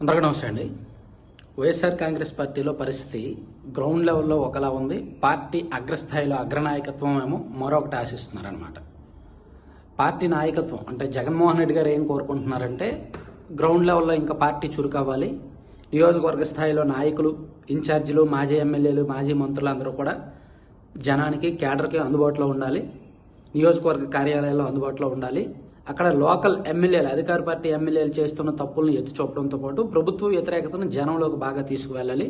అందరికీ నమస్తే అండి. వైఎస్ఆర్ కాంగ్రెస్ పార్టీలో పరిస్థితి గ్రౌండ్ లెవెల్లో ఒకలా ఉంది. పార్టీ అగ్రస్థాయిలో అగ్రనాయకత్వం ఏమో మరొకటి ఆశిస్తున్నారనమాట పార్టీ నాయకత్వం అంటే జగన్మోహన్ రెడ్డి గారు ఏం కోరుకుంటున్నారంటే గ్రౌండ్ లెవెల్లో ఇంకా పార్టీ చురుకవ్వాలి. నియోజకవర్గ స్థాయిలో నాయకులు ఇన్ఛార్జీలు మాజీ ఎమ్మెల్యేలు మాజీ మంత్రులు అందరూ కూడా జనానికి కేడర్కి అందుబాటులో ఉండాలి. నియోజకవర్గ కార్యాలయాల్లో అందుబాటులో ఉండాలి. అక్కడ లోకల్ ఎమ్మెల్యేలు అధికార పార్టీ ఎమ్మెల్యేలు చేస్తున్న తప్పులను ఎత్తి చూపడంతో పాటు ప్రభుత్వ వ్యతిరేకతను జనంలోకి బాగా తీసుకువెళ్ళాలి.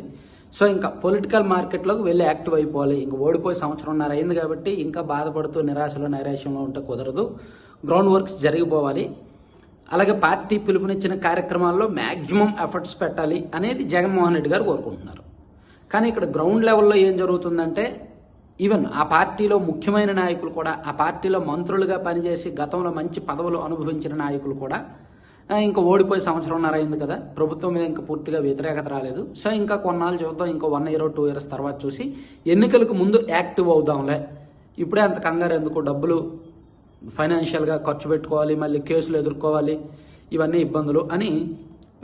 సో ఇంకా పొలిటికల్ మార్కెట్లోకి వెళ్ళి యాక్టివ్ అయిపోవాలి. ఇంకా ఓడిపోయి సంవత్సరంన్నర అయింది కాబట్టి ఇంకా బాధపడుతూ నిరాశలో నైరాశ్యంలో ఉంటే కుదరదు. గ్రౌండ్ వర్క్స్ జరిగిపోవాలి. అలాగే పార్టీ పిలుపునిచ్చిన కార్యక్రమాల్లో మ్యాక్సిమం ఎఫర్ట్స్ పెట్టాలి అనేది జగన్మోహన్ రెడ్డి గారు కోరుకుంటున్నారు. కానీ ఇక్కడ గ్రౌండ్ లెవెల్లో ఏం జరుగుతుందంటే ఈవెన్ ఆ పార్టీలో ముఖ్యమైన నాయకులు కూడా ఆ పార్టీలో మంత్రులుగా పనిచేసి గతంలో మంచి పదవులు అనుభవించిన నాయకులు కూడా ఇంకా ఓడిపోయి సంవత్సరంన్నర అయింది కదా. ప్రభుత్వం మీద ఇంకా పూర్తిగా వ్యతిరేకత రాలేదు. సో ఇంకా కొన్నాళ్ళు చూద్దాం ఇంకో వన్ ఇయర్ టూ ఇయర్స్ తర్వాత చూసి ఎన్నికలకు ముందు యాక్టివ్ అవుదాంలే. ఇప్పుడే అంత కంగారు ఎందుకు? డబ్బులు ఫైనాన్షియల్గా ఖర్చు పెట్టుకోవాలి మళ్ళీ కేసులు ఎదుర్కోవాలి ఇవన్నీ ఇబ్బందులు అని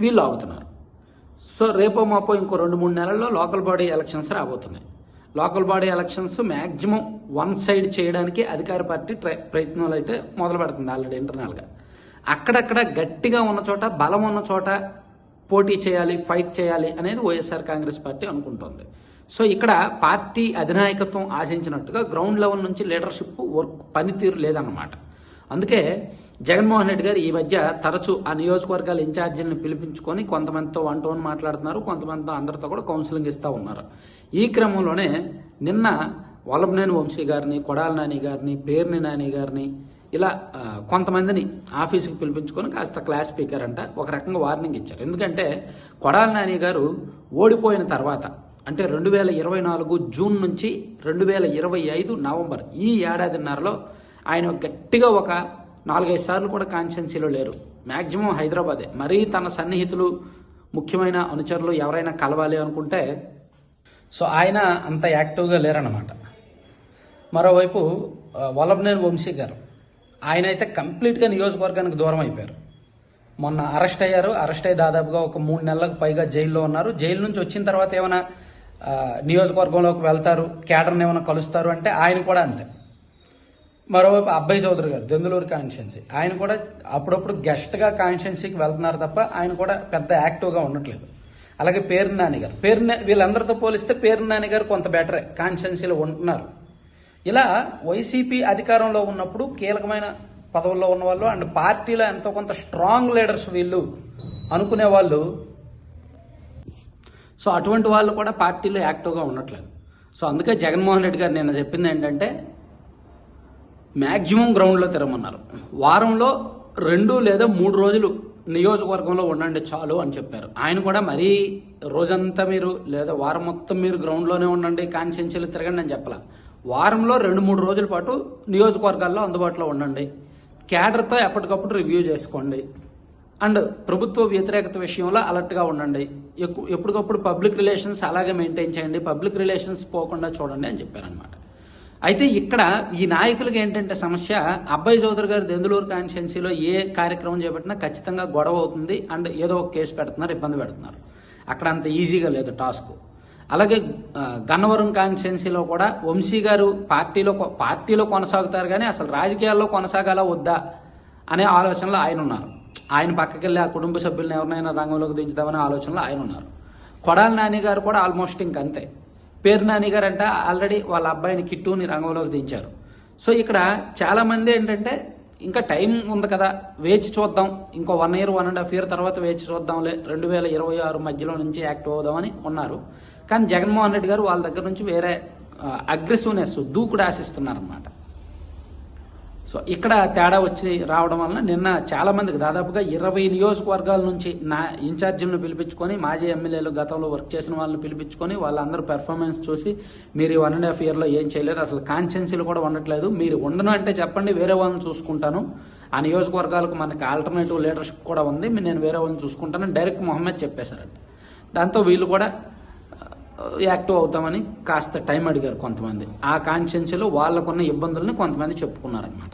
వీళ్ళు ఆగుతున్నారు. సో రేపో మాపో ఇంకో రెండు మూడు నెలల్లో లోకల్ బాడీ ఎలక్షన్స్ రాబోతున్నాయి. Local body elections maximum one side చేయడానికి అధికార పార్టీ ప్రయత్నాలు అయితే మొదలు పెడుతుంది ఆల్రెడీ ఇంటర్నల్గా అక్కడక్కడ గట్టిగా ఉన్న చోట బలం ఉన్న చోట పోటీ చేయాలి ఫైట్ చేయాలి అనేది వైఎస్ఆర్ కాంగ్రెస్ పార్టీ అనుకుంటుంది. సో ఇక్కడ పార్టీ అధినాయకత్వం ఆశించినట్టుగా గ్రౌండ్ లెవెల్ నుంచి లీడర్షిప్ వర్క్ పనితీరు లేదన్నమాట. అందుకే జగన్మోహన్ రెడ్డి గారు ఈ మధ్య తరచూ ఆ నియోజకవర్గాల ఇన్ఛార్జీలను పిలిపించుకొని కొంతమందితో వన్ టు వన్ మాట్లాడుతున్నారు కొంతమందితో అందరితో కూడా కౌన్సిలింగ్ ఇస్తూ ఉన్నారు. ఈ క్రమంలోనే నిన్న వల్లభనేని వంశీ గారిని కొడాల నాని గారిని పేర్ని నాని గారిని ఇలా కొంతమందిని ఆఫీసుకి పిలిపించుకొని కాస్త క్లాస్ స్పీకర్ అంట ఒక రకంగా వార్నింగ్ ఇచ్చారు. ఎందుకంటే కొడాల నాని గారు ఓడిపోయిన తర్వాత అంటే రెండు వేల ఇరవై నాలుగు జూన్ నుంచి రెండు వేల ఇరవై ఐదు నవంబర్ ఈ ఏడాదిన్నరలో ఆయన గట్టిగా ఒక నాలుగైదు సార్లు కూడా కాన్స్టెన్సీలో లేరు. మ్యాక్సిమం హైదరాబాదే. మరీ తన సన్నిహితులు ముఖ్యమైన అనుచరులు ఎవరైనా కలవాలి అనుకుంటే సో ఆయన అంత యాక్టివ్గా లేరన్నమాట. మరోవైపు వల్లభనేని వంశీ గారు. ఆయన అయితే కంప్లీట్గా నియోజకవర్గానికి దూరం అయిపోయారు. మొన్న అరెస్ట్ అయ్యారు. అరెస్ట్ అయ్యి దాదాపుగా ఒక మూడు నెలలకు పైగా జైల్లో ఉన్నారు. జైలు నుంచి వచ్చిన తర్వాత ఏమైనా నియోజకవర్గంలోకి వెళ్తారు క్యాడర్ని ఏమైనా కలుస్తారు అంటే ఆయన కూడా అంతే. మరోవైపు అబ్బాయి చౌదరి గారు దెందులూరు కాన్స్టిట్యున్సీ. ఆయన కూడా అప్పుడప్పుడు గెస్ట్గా కాన్స్టిట్యున్సీకి వెళ్తున్నారు తప్ప ఆయన కూడా పెద్ద యాక్టివ్గా ఉండట్లేదు. అలాగే పేరు నాని గారు. పేరు వీళ్ళందరితో పోలిస్తే పేరు నాని గారు కొంత బెటరే కాన్స్టిట్యున్సీలో ఉంటున్నారు. ఇలా వైసీపీ అధికారంలో ఉన్నప్పుడు కీలకమైన పదవుల్లో ఉన్న వాళ్ళు అండ్ పార్టీలో ఎంతో కొంత స్ట్రాంగ్ లీడర్స్ వీళ్ళు అనుకునే వాళ్ళు. సో అటువంటి వాళ్ళు కూడా పార్టీలో యాక్టివ్గా ఉండట్లేదు. సో అందుకే జగన్మోహన్ రెడ్డి గారు నిన్న చెప్పింది ఏంటంటే మ్యాక్సిమం గ్రౌండ్లో తిరగమన్నారు. వారంలో రెండు లేదా మూడు రోజులు నియోజకవర్గంలో ఉండండి చాలు అని చెప్పారు. ఆయన కూడా మరీ రోజంతా మీరు లేదా వారం మొత్తం మీరు గ్రౌండ్లోనే ఉండండి కాన్షియన్షియలు తిరగండి అని చెప్పాల. వారంలో రెండు మూడు రోజుల పాటు నియోజకవర్గాల్లో అందుబాటులో ఉండండి. క్యాడర్తో ఎప్పటికప్పుడు రివ్యూ చేసుకోండి. అండ్ ప్రభుత్వ వ్యతిరేకత విషయంలో అలర్ట్గా ఉండండి. ఎక్కు ఎప్పటికప్పుడు పబ్లిక్ రిలేషన్స్ అలాగే మెయింటైన్ చేయండి. పబ్లిక్ రిలేషన్స్ పోకుండా చూడండి అని చెప్పారనమాట అయితే ఇక్కడ ఈ నాయకులకి ఏంటంటే సమస్య అబ్బాయి చౌదరి గారు దెందులూరు కాన్స్టిట్యున్సీలో ఏ కార్యక్రమం చేపట్టినా ఖచ్చితంగా గొడవ అవుతుంది అండ్ ఏదో ఒక కేసు పెడుతున్నారు ఇబ్బంది పెడుతున్నారు. అక్కడ అంత ఈజీగా లేదు టాస్క్. అలాగే గన్నవరం కాన్స్టిట్యున్సీలో కూడా వంశీ గారు పార్టీలో కొ- పార్టీలో కొనసాగుతారు కానీ అసలు రాజకీయాల్లో కొనసాగాలా వద్దా అనే ఆలోచనలో ఆయన ఉన్నారు. ఆయన పక్కకి వెళ్ళి ఆ కుటుంబ సభ్యులను ఎవరినైనా రంగంలోకి దించుదామనే ఆలోచనలో ఆయన ఉన్నారు. కొడాల నాని గారు కూడా ఆల్మోస్ట్ ఇంకంతే. పేరు నాని గారు అంట ఆల్రెడీ వాళ్ళ అబ్బాయిని కిట్టుని రంగంలోకి దించారు. సో ఇక్కడ చాలామంది ఏంటంటే ఇంకా టైం ఉంది కదా వేచి చూద్దాం. ఇంకో one year one and half year తర్వాత వేచి చూద్దాంలే. రెండు వేల ఇరవై ఆరు మధ్యలో నుంచి యాక్టివ్ అవుదామని ఉన్నారు. కానీ జగన్మోహన్ రెడ్డి గారు వాళ్ళ దగ్గర నుంచి వేరే అగ్రెసివ్నెస్ దూకుడు ఆశిస్తున్నారన్నమాట. సో ఇక్కడ తేడా వచ్చి రావడం వలన నిన్న చాలా మందికి దాదాపుగా ఇరవై నియోజకవర్గాల నుంచి నా ఇన్ఛార్జీలను పిలిపించుకొని మాజీ ఎమ్మెల్యేలు గతంలో వర్క్ చేసిన వాళ్ళని పిలిపించుకొని వాళ్ళందరూ పెర్ఫార్మెన్స్ చూసి మీరు వన్ అండ్ హాఫ్ ఇయర్లో ఏం చేయలేరు అసలు కాన్స్టిట్యున్సీలు కూడా ఉండట్లేదు. మీరు ఉండను అంటే చెప్పండి వేరే వాళ్ళని చూసుకుంటాను. ఆ నియోజకవర్గాలకు మనకి ఆల్టర్నేటివ్ లీడర్షిప్ కూడా ఉంది. నేను వేరే వాళ్ళని చూసుకుంటాను డైరెక్ట్ మొహమ్మద్ చెప్పేశారండి దాంతో వీళ్ళు కూడా యాక్టివ్ అవుతామని కాస్త టైం అడిగారు కొంతమంది. ఆ కాన్స్టిట్యున్సీలో వాళ్ళకున్న ఇబ్బందుల్ని కొంతమంది చెప్పుకున్నారనమాట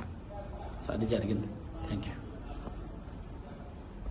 సో అది జరిగింది. Thank you